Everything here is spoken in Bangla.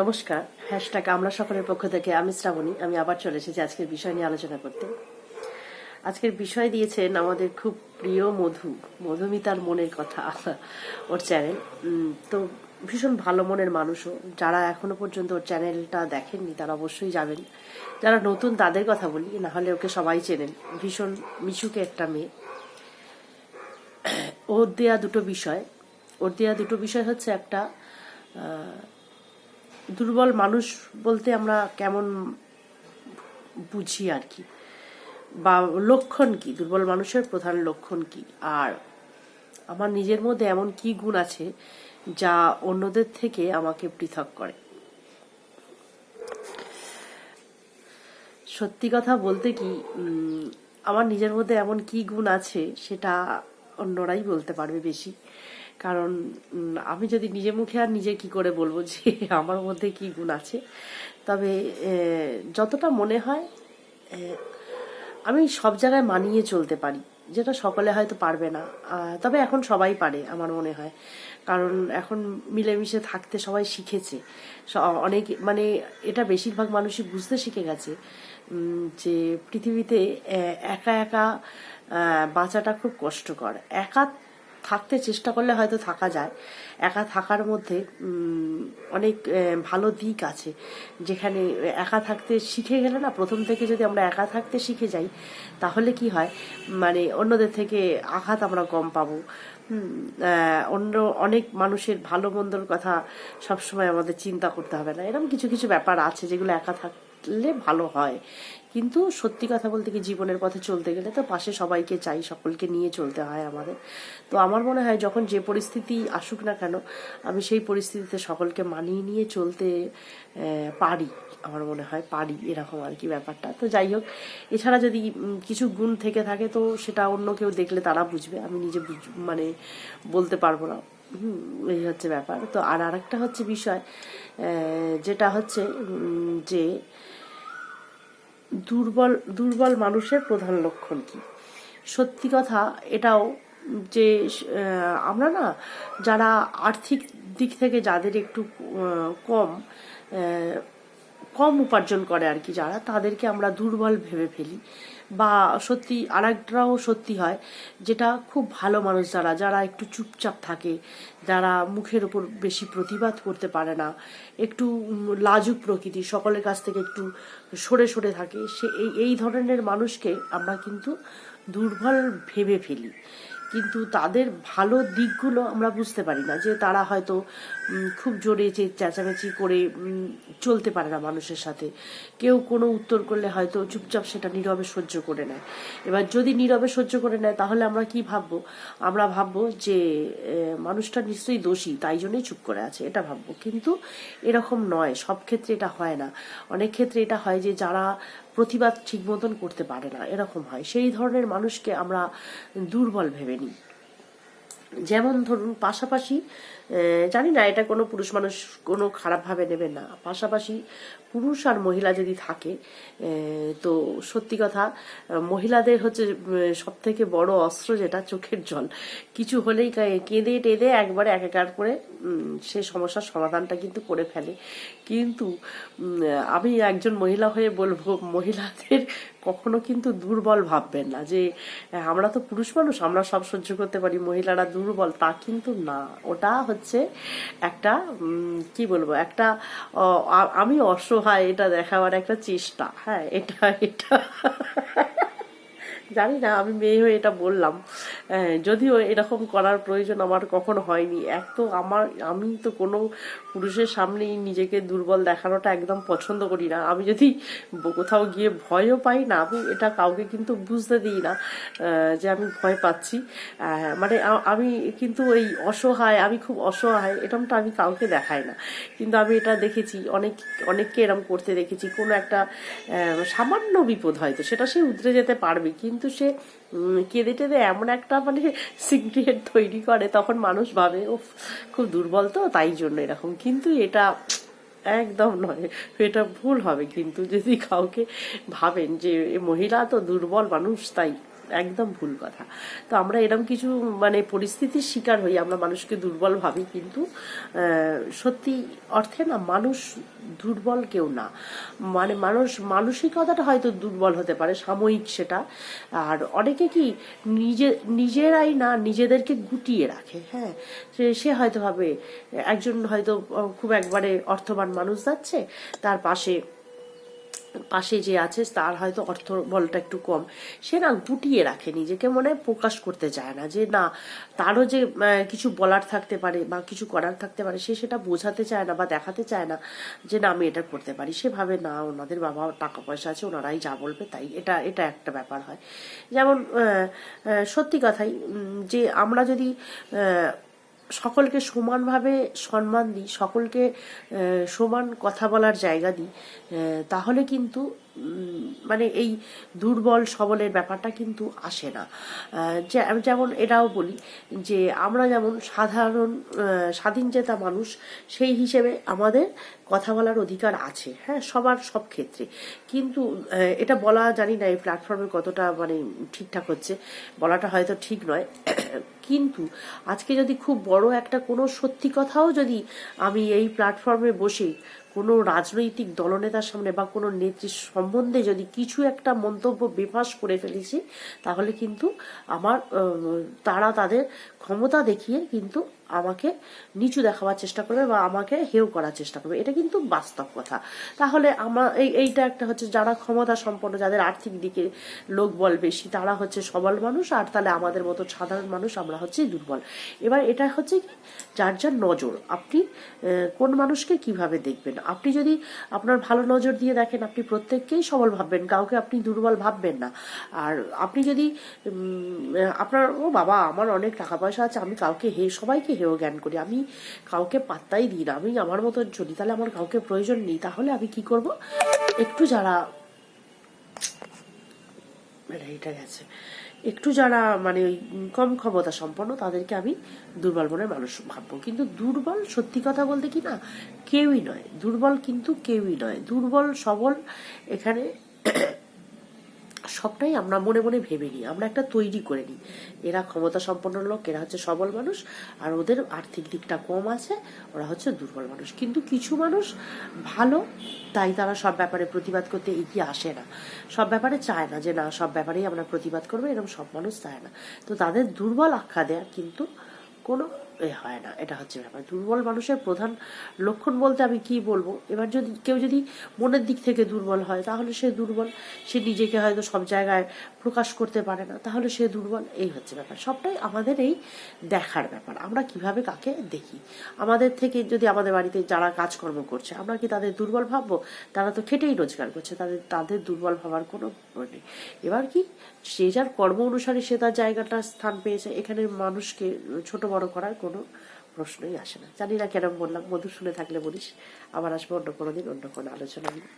নমস্কার হ্যাশট্যাগ আমরা সকলের পক্ষ থেকে, আমি শ্রাবণী, আমি আবার চলে এসেছি আজকের বিষয় নিয়ে আলোচনা করতে। আজকের বিষয় দিয়েছেন আমাদের খুব প্রিয় মধু, মধুমিতার মনের কথা, ওর চ্যানেল তো ভীষণ ভালো মনের মানুষও, যারা এখনও পর্যন্ত ওর চ্যানেলটা দেখেননি, তারা অবশ্যই যাবেন। যারা নতুন, তাদের কথা বলি, না হলে ওকে সবাই চেনেন। ভীষণ মিশুকে একটা মেয়ে। ওর দেয়া দুটো বিষয়, ওর দেয়া দুটো বিষয় হচ্ছে একটা দুর্বল মানুষ বলতে আমরা কেমন বুঝি আর কি? বা লক্ষণ কি? দুর্বল মানুষের প্রধান লক্ষণ কি? আর আমার নিজের মধ্যে এমন কি গুণ আছে যা অন্যদের থেকে আমাকে পৃথক করে? সত্যি কথা বলতে কি আমার নিজের মধ্যে এমন কি গুণ আছে সেটা অন্যরাই বলতে পারবে বেশি। কারণ আমি যদি নিজে মুখে আর নিজে কি করে বলব যে আমার মধ্যে কি গুণ আছে? তবে যতটা মনে হয় আমি সব জায়গায় মানিয়ে চলতে পারি, যেটা সকলে হয়তো পারবে না। তবে এখন সবাই পারে, আমার মনে হয়। কারণ এখন মিলেমিশে থাকতে সবাই শিখেছে। অনেক মানে এটা বেশিরভাগ মানুষই বুঝতে শিখে গেছে যে পৃথিবীতে একা একা বাঁচাটা খুব কষ্টকর। একা থাকতে চেষ্টা করলে হয়তো থাকা যায়। একা থাকার মধ্যে অনেক ভালো দিক আছে। যেখানে একা থাকতে শিখে গেলে না, প্রথম থেকে যদি আমরা একা থাকতে শিখে যাই, তাহলে কি হয়? মানে অন্যদের থেকে আঘাত আমরা কম পাবো। অন্য, অনেক মানুষের ভালো মন্দর কথা সবসময় আমাদের চিন্তা করতে হবে না। এরকম কিছু কিছু ব্যাপার আছে যেগুলো একা থাকলে ভালো হয়। কিন্তু সত্যি কথা বলতে কি জীবনের পথে চলতে গেলে তো পাশে সবাইকে চাই, সকলকে নিয়ে চলতে হয় আমাদের। তো আমার মনে হয় যখন যে পরিস্থিতি আসুক না কেন, আমি সেই পরিস্থিতিতে সকলকে মানিয়ে নিয়ে চলতে পারি, আমার মনে হয় পারি এরকম আর কি ব্যাপারটা। তো যাই হোক, এছাড়া যদি কিছু গুণ থেকে থাকে তো সেটা অন্য কেউ দেখলে তারা বুঝবে, আমি নিজে মানে বলতে পারব না। এই হচ্ছে ব্যাপার। তো আর আরেকটা হচ্ছে বিষয় যেটা হচ্ছে যে দুর্বল দুর্বল মানুষের প্রধান লক্ষণ কি? সত্যি কথা, এটাও যে আমরা না, যারা আর্থিক দিক থেকে যাদের একটু কম কম উপার্জন করে আর কি, যারা, তাদেরকে আমরা দুর্বল ভেবে ফেলি। বা সত্যি আরেকটাও সত্যি হয়, যেটা খুব ভালো মানুষ যারা যারা একটু চুপচাপ থাকে, যারা মুখের ওপর বেশি প্রতিবাদ করতে পারে না, একটু লাজুক প্রকৃতি, সকলের কাছ থেকে একটু সরে সরে থাকে, সে এই এই ধরনের মানুষকে আমরা কিন্তু দুর্বল ভেবে ফেলি। তাদের ভালো দিকগুলো আমরা বুঝতে পারি না, যে তারা হয়তো খুব জোরে চে, চেঁচামেচি করে চলতে পারে না মানুষের সাথে। কেউ কোনো উত্তর করলে হয়তো চুপচাপ সেটা নীরবে সহ্য করে নেয়। এবার যদি নীরবে সহ্য করে নেয়, তাহলে আমরা কি ভাববো? আমরা ভাববো যে মানুষটা নিশ্চয়ই দোষী, তাই জন্যই চুপ করে আছে, এটা ভাববো। কিন্তু এরকম নয়, সব ক্ষেত্রে এটা হয় না। অনেক ক্ষেত্রে এটা হয় যে, যারা প্রতিবাদ ঠিক মতন করতে পারে না, এরকম হয়। সেই ধরনের মানুষকে আমরা দুর্বল ভেবে নিই। যেমন ধরুন, পাশাপাশি জানি না, এটা কোনো পুরুষ মানুষ কোনো খারাপভাবে নেবে না। পাশাপাশি পুরুষ আর মহিলা যদি থাকে তো সত্যি কথা, মহিলাদের হচ্ছে সব থেকে বড় অস্ত্র যেটা, চোখের জল। কিছু হলেই কেঁদে টেঁদে একবারে এক একার করে সে সমস্যার সমাধানটা কিন্তু করে ফেলে। কিন্তু আমি একজন মহিলা হয়ে বলব, মহিলাদের কখনো কিন্তু দুর্বল ভাববেন না যে, আমরা তো পুরুষ মানুষ, আমরা সব সহ্য করতে পারি। মহিলারা দুর্বল, তা কিন্তু না। ওটা হচ্ছে একটা কি বলব একটা আমি অসহায় এটা দেখাবার একটা চেষ্টা। হ্যাঁ এটা এটা। জানি না আমি মেয়ে হয়ে এটা বললাম। হ্যাঁ, যদিও এরকম করার প্রয়োজন আমার কখনো হয়নি। এক তো আমার আমি তো কোনো পুরুষের সামনেই নিজেকে দুর্বল দেখানোটা একদম পছন্দ করি না। আমি যদি কোথাও গিয়ে ভয়ও পাই না আমি এটা কাউকে কিন্তু বুঝতে দিই না যে আমি ভয় পাচ্ছি। মানে আমি কিন্তু এই অসহায় আমি খুব অসহায় এরকমটা আমি কাউকে দেখাই না। কিন্তু আমি এটা দেখেছি অনেক অনেককে এরম করতে দেখেছি। কোনো একটা সামান্য বিপদ হয়তো সেটা সে উতরে যেতে পারবে। কিন্তু সে কেঁদে টেঁদে এমন একটা মানে সিগ্রেট তৈরি করে, তখন মানুষ ভাবে ও খুব দুর্বল তো, তাই জন্য এরকম। কিন্তু এটা একদম নয়, এটা ভুল হবে। কিন্তু যদি কাউকে ভাবেন যে মহিলা তো দুর্বল মানুষ, তাই একদম ভুল কথা। তো আমরা এরকম কিছু মানে পরিস্থিতির শিকার হই, আমরা মানুষকে দুর্বল ভাবি, কিন্তু সত্যি অর্থে না, মানুষ দুর্বল কেউ না। মানে মানুষ, মানসিকতাটা হয়তো দুর্বল হতে পারে, সাময়িক সেটা। আর অনেকে কি, নিজে, নিজেরাই না, নিজেদেরকে গুটিয়ে রাখে হ্যাঁ? সে সে হয়তো ভাবে, একজন হয়তো, খুব একবারে অর্থবান মানুষ যাচ্ছে, তার পাশে পাশে যে আছে, তার হয়তো অর্থ বলটা একটু কম। সে না গুটিয়ে রাখে, নিজেকে মনে প্রকাশ করতে চায় না যে না, তারও যে কিছু বলার থাকতে পারে বা কিছু করার থাকতে পারে, সে সেটা বোঝাতে চায় না বা দেখাতে চায় না যে না, আমি এটা করতে পারি। সেভাবে না, ওনাদের বাবা টাকা পয়সা আছে, ওনারাই যা বলবে তাই। এটা এটা একটা ব্যাপার হয়। যেমন সত্যি কথাই যে আমরা যদি সকলকে সমানভাবে সম্মান দিই সকলকে সমান কথা বলার জায়গা দিই তাহলে কিন্তু মানে এই দুর্বল সবলের ব্যাপারটা কিন্তু আসে না। যেমন এটাও বলি যে আমরা যেমন সাধারণ আহ, স্বাধীনচেতা মানুষ সেই হিসেবে আমাদের কথা বলার অধিকার আছে। হ্যাঁ সবার সব ক্ষেত্রে। কিন্তু এটা বলা জানি না এই প্ল্যাটফর্মে কতটা মানে ঠিকঠাক হচ্ছে বলাটা হয়তো ঠিক নয়। কিন্তু আজকে যদি খুব বড় একটা কোনো সত্যি কথাও যদি আমি এই প্ল্যাটফর্মে বসে কোনো রাজনৈতিক দলনেতার সামনে বা কোনো নেত্রীর সম্বন্ধে যদি কিছু একটা মন্তব্য বেফাস করে ফেলেছি, তাহলে কিন্তু আমার তারা তাদের ক্ষমতা দেখিয়ে কিন্তু আমাকে নিচু দেখাবার চেষ্টা করবে বা আমাকে হেও করার চেষ্টা করবে। এটা কিন্তু বাস্তব কথা। তাহলে আমার এই, এইটা একটা হচ্ছে যারা ক্ষমতা সম্পন্ন, যাদের আর্থিক দিকে লোক বল বেশি, তারা হচ্ছে সবল মানুষ আর তাহলে আমাদের মতো সাধারণ মানুষ আমরা হচ্ছে দুর্বল। এবার এটা হচ্ছে কি, যার যার নজর। আপনি কোন মানুষকে কীভাবে দেখবেন? আপনি যদি আপনার ভালো নজর দিয়ে দেখেন, আপনি প্রত্যেককেই সবল ভাববেন, কাউকে আপনি দুর্বল ভাববেন না। আর আপনি যদি আপনার, ও বাবা, আমার অনেক টাকা পয়সা আছে, আমি কাউকে হে, সবাইকে হেও জ্ঞান করি। আমি কাউকে পাত্তাই দিই না। আমি আমার মতো চলি। তাহলে আমার কাউকে প্রয়োজন নেই। তাহলে আমি কি করব? একটু যারা এটা এটা গেছে। একটু যারা মানে ওই কম ক্ষমতা সম্পন্ন, তাদেরকে আমি দুর্বল মনের মানুষ ভাববো। কিন্তু দুর্বল সত্যি কথা বলতে কি না, কেউই নয়। দুর্বল কিন্তু কেউই নয়। দুর্বল, সবল এখানে সবটাই আমরা মনে মনে ভেবে নিই, আমরা একটা তৈরি করে নিই। এরা ক্ষমতা সম্পন্ন লোক, এরা হচ্ছে সবল মানুষ, আর ওদের আর্থিক দিকটা কম আছে, ওরা হচ্ছে দুর্বল মানুষ। কিন্তু কিছু মানুষ ভালো, তাই তারা সব ব্যাপারে প্রতিবাদ করতে এগিয়ে আসে না। সব ব্যাপারে চায় না যে, না, সব ব্যাপারেই আমরা প্রতিবাদ করব এরকম সব মানুষ চায় না। তো তাদের দুর্বল আখ্যা দেয়া কিন্তু কোনো হয় না, এটা হচ্ছে ব্যাপার। দুর্বল মানুষের প্রধান লক্ষণ বলতে আমি কি বলব? এবার যদি, কেউ যদি মনের দিক থেকে দুর্বল হয়, তাহলে সে দুর্বল। সে নিজেকে হয়তো সব জায়গায় প্রকাশ করতে পারে না, তাহলে সে দুর্বল। এই হচ্ছে ব্যাপার। সবটাই আমাদের এই দেখার ব্যাপার। আমরা কীভাবে কাকে দেখি? আমাদের থেকে যদি আমাদের বাড়িতে যারা কাজকর্ম করছে, আমরা কি তাদের দুর্বল ভাববো? তারা তো খেটেই রোজগার করছে, তাদের তাদের দুর্বল ভাবার কোনো নেই। এবার কি? সে যার কর্ম অনুসারে সে তার জায়গাটা স্থান পেয়েছে, এখানে মানুষকে ছোট বড় করার কোনো প্রশ্নই আসে না। জানি না কেন বললাম মধু শুনে থাকলে বলিস, আবার আসব অন্য কোনো দিন, অন্য কোনো আলোচনা নিয়ে